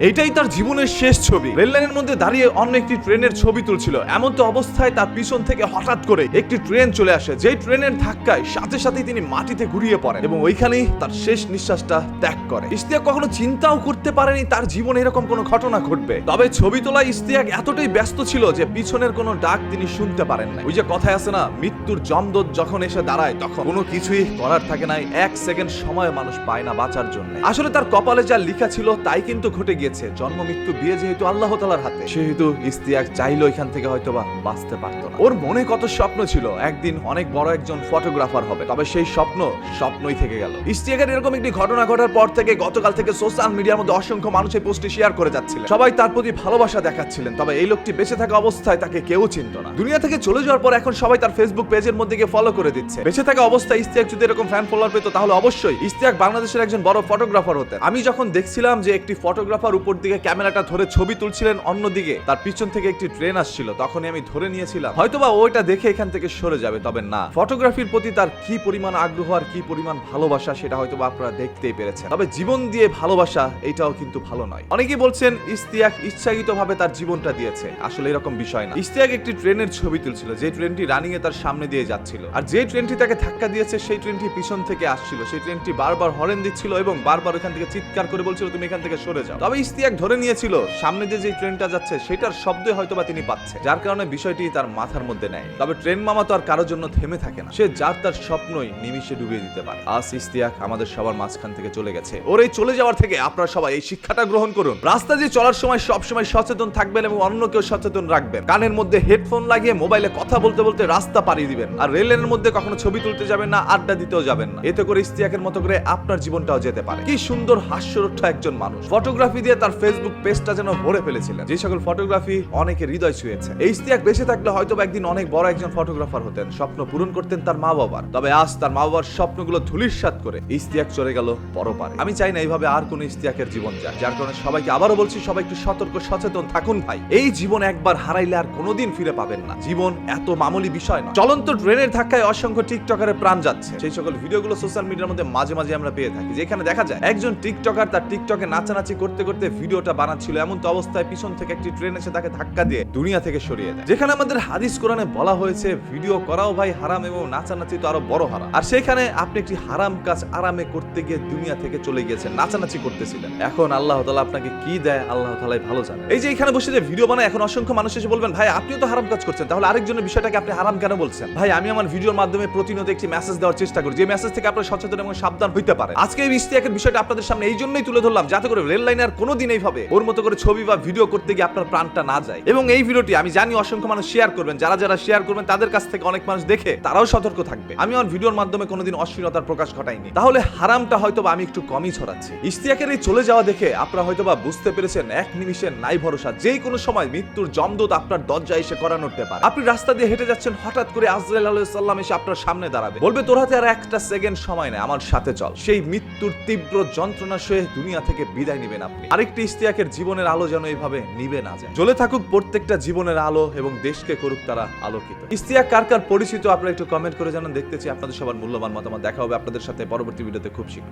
এটাই তার জীবনের শেষ ছবি। রেল লাইনের মধ্যে দাঁড়িয়ে অন্য একটি ট্রেনের ছবি তুলছিল। এমন তো অবস্থায় তার পিছন থেকে হঠাৎ করে একটি ট্রেন চলে আসে। যেই ট্রেনের ধাক্কায় সাথে সাথেই তিনি মাটিতে ঘুরিয়ে পড়েন এবং ওইখানেই তার শেষ নিঃশ্বাসটা ত্যাগ করে। ইস্তিয়াক কখনো চিন্তাও করতে পারেনি তার জীবনে এরকম কোনো ঘটনা ঘটবে। তবে ছবি তোলা ইস্তিয়াক এতটাই ব্যস্ত ছিল যে পিছনের কোনো ডাক তিনি শুনতে পারেন না ওই যে কথায় আছে না, মৃত্যুর জমদত যখন এসে দাঁড়ায় তখন কোনো কিছুই করার থাকে নাই। এক সেকেন্ড সময় মানুষ পায় না বাঁচার জন্য। আসলে তার কপালে যা লেখা ছিল তাই কিন্তু ঘটে গিয়েছে জন্ম, মৃত্যু, বিয়ে যেহেতু আল্লাহ তালার হাতে, সেহেতু ইস্তিয়াক চাইলো এখান থেকে হয়তো বা বাঁচতে পারতো না। ওর মনে কত স্বপ্ন ছিল, একদিন অনেক বড় একজন ফটোগ্রাফার হবে, তবে সেই স্বপ্ন স্বপ্নই থেকে গেল। ইস্তিয়াকের এরকম একটি ঘটনা ঘটার পর থেকে গতকাল থেকে সোশ্যাল মিডিয়ার মধ্যে অসংখ্য মানুষ এই পোস্টটি শেয়ার করে যাচ্ছিলেন। সবাই তার প্রতি ভালোবাসা দেখাচ্ছিলেন, তবে এই লোকটি বেঁচে থাকা অবস্থায় তাকে কেউ চিনত না। দুনিয়া থেকে চলে যাওয়ার পর এখন সবাই তার ফেসবুক পেজের মধ্যে গিয়ে ফলো করে দিচ্ছে। বেঁচে থাকা অবস্থায় ইস্তিয়াক যদি এরকম ফ্যান ফলোয়ার পেতো, তাহলে অবশ্যই ইস্তিয়াক বাংলাদেশের একজন বড় ফটোগ্রাফার হতেন। আমি যখন দেখছিলাম যে একটি ফটোগ্রাফার উপর দিকে ক্যামেরাটা ধরে ছবি তুলছিলেন অন্যদিকে। তার পিছন থেকে একটি ট্রেন আসছিল, তখনই আমি ধরে নিয়েছিলাম। হয়তোবা ওইটা দেখে এখান থেকে সরে যাবে, তবে না। ফটোগ্রাফির প্রতি তার কি পরিমাণ আগ্রহ আর কি পরিমাণ ভালোবাসা সেটা হয়তোবা আপনারা দেখতেই পেরেছেন। তবে জীবন দিয়ে ভালোবাসা এটাও কিন্তু ভালো নয়। অনেকেই বলছেন ইস্তিয়াক ইচ্ছাকৃতভাবে তার জীবনটা দিয়েছে। আসলে এরকম বিষয় না। ইস্তিয়াক একটি ট্রেনের ছবি তুলছিল, যে ট্রেনটি রানিং এ তার সামনে দিয়ে যাচ্ছিল। আর যে ট্রেনটি তাকে ধাক্কা দিয়েছে, সেই ট্রেনটি পিছন থেকে আসছিল। সেই ট্রেনটি বারবার হরেন দিচ্ছিল এবং বারবার ওখান থেকে চিৎকার করে বলছিল, তুমি এখান থেকে সরে যাও। তবে ইস্তিয়াক ধরে নিয়েছিল। সামনে দিয়ে যে ট্রেনটা যাচ্ছে, সেটার শব্দে হয়তোবা তিনি পাচ্ছে, যার কারণে বিষয়টি তার মাথার মধ্যে নেয় তবে ট্রেন মামা তো আর কারোর জন্য থেমে থাকে না। সে যার তার স্বপ্নই নিমিষে ডুবিয়ে দিতে পারে। আজ ইস্তিয়াক আমাদের সবার মাঝখান থেকে চলে গেছে। ওর এই চলে যাওয়ার থেকে আপনারা সবাই এই শিক্ষাটা গ্রহণ করুন। রাস্তা দিয়ে চলার সময় সব সময় সচেতন থাকবেন এবং অন্য কেউ সচেতন রাখবেন। কানের মধ্যে হেডফোন লাগিয়ে মোবাইলে কথা বলতে বলতে রাস্তা পাড়ি দিবেন। আর রেল লাইনের মধ্যে কখনো ছবি তুলতে যাবেন না, আড্ডা দিতেও যাবেন না। এতে করে ইস্তিয়াকের মতো করে আপনার জীবনটাও যেতে পারে। কি সুন্দর হাস্যরোচ্ছ একজন মানুষ। ফটোগ্রাফি দিয়ে তার ফেসবুক পেজটা যেন ভরে ফেলেছিলেন। যে সকল ফটোগ্রাফি অনেকে হৃদয় ছুঁয়েছে। এই ইস্তিয়াক বেঁচে থাকলে হয়তো একদিন অনেক বড় একজন ফটোগ্রাফার হতেন। স্বপ্ন পূরণ করতেন তার মা বাবার। তবে আজ তার মা বাবার স্বপ্নগুলো ধুলিস্বাত করে ইস্তিয়াক চলে গেল বড় পারে আমি চাই না এইভাবে আর কোন ইস্তিয়াকের জীবন যাক যার কারণে সবাইকে আবারও বলছি, সবাই একটু সতর্ক, সচেতন থাকুন ভাই। এই জীবন একবার হারাইলে আর কোনোদিন ফিরে পাবেন না। জীবন এত মামুলি বিষয় না চলন্ত ট্রেনের ধাক্কায় অসংখ্য টিকটকারের প্রাণ যাচ্ছে। সেই সকল ভিডিওগুলো সোশ্যাল মিডিয়ার মধ্যে মাঝে মাঝে আমরা পেয়ে থাকি। যেখানে দেখা যায়, একজন টিকটকার তার টিকটকে নাচানাচি করতে করতে ভিডিওটা বানাচ্ছিল, এমন তো অবস্থায় পিছন থেকে একটি ট্রেন এসে তাকে ধাক্কা দিয়ে দুনিয়া থেকে সরিয়ে দেয়। যেখানে আমাদের হাদিস কোরআনে বলা হয়েছে, ভিডিও করাও ভাই হারাম এবং নাচানাচি তো আরও বড় হারাম। আর সেখানে আপনি একটি হারাম কাজ আরামে করতে গিয়ে দুনিয়া থেকে চলে গিয়েছেন, নাচানাচি করতেছিলেন। এখন আল্লাহ তাআলা আপনাকে কি দেয়, আল্লাহ তাআলাই ভালো জানে এই যে এখানে বসে যে ভিডিও বানায়, এখন অসংখ্য মানুষ এসে বলবেন, ভাই, আপনিও তো হারাম কাজ করছেন, তাহলে আরেকজনের বিষয়টাকে আপনি হারাম কেন বলছেন? ভাই, আমি আমার ভিডিওর মাধ্যমে প্রতিনিয়ত একটি মেসেজ দেওয়ার চেষ্টা করি, যে মেসেজ থেকে আপনারা সচেতন এবং সাবধান হইতে পারে আজকে এই বিষয়টা আপনাদের সামনে এই জন্যই তুলে ধরলাম, যাতে করে রেল লাইনে আর কোনোদিন এইভাবে ওর মতো করে ছবি বা ভিডিও করতে গিয়ে আপনার প্রাণটা না যায়। এবং এই ভিডিওটি আমি জানি অসংখ্য মানুষ শেয়ার করবেন। যারা যারা শেয়ার করবেন, তাদের কাছ থেকে অনেক মানুষ দেখে তারাও সতর্ক থাকবে। আমি আমার ভিডিওর মাধ্যমে কোনোদিন অশ্লীলতার প্রকাশ ঘটাইনি। তাহলে হারামটা হয়তো আমি একটু কমই ছড়াচ্ছি। ইস্তিয়াকের এই চলে যাওয়া দেখে আপনারা হয়তো বা বুঝতে পেরেছেন, এক নিমিষের নাই ভরসা, যেই কোনো সময় মৃত্যুর জমদূত আপনার দরজায় এসে করানো উঠতে পারে। আপনি রাস্তা দিয়ে হেঁটে যাচ্ছেন, হঠাৎ করে আজরাইল আলাইসাল্লাম এসে আপনার সামনে দাঁড়াবে। বলবে, তোর হাতে আর একটা সেকেন্ড সময় নেই, আমার সাথে চল। সেই মৃত্যুর তীব্র যন্ত্রণা সয়ে দুনিয়া থেকে বিদায় নেবেন আপনি। আরেকটি ইস্তিয়াকের জীবনের আলো যেন এইভাবে নিবে না যায়। জ্বলে থাকুক প্রত্যেকটা জীবনের আলো এবং দেশকে করুক তারা আলোকিত। ইস্তিয়াক কার কার পরিচিত, আপনারা একটু কমেন্ট করে জানান। দেখতেছি আপনাদের সবার মূল্যবান মতামত। দেখা হবে আপনাদের সাথে পরবর্তী ভিডিওতে খুব শীঘ্রই।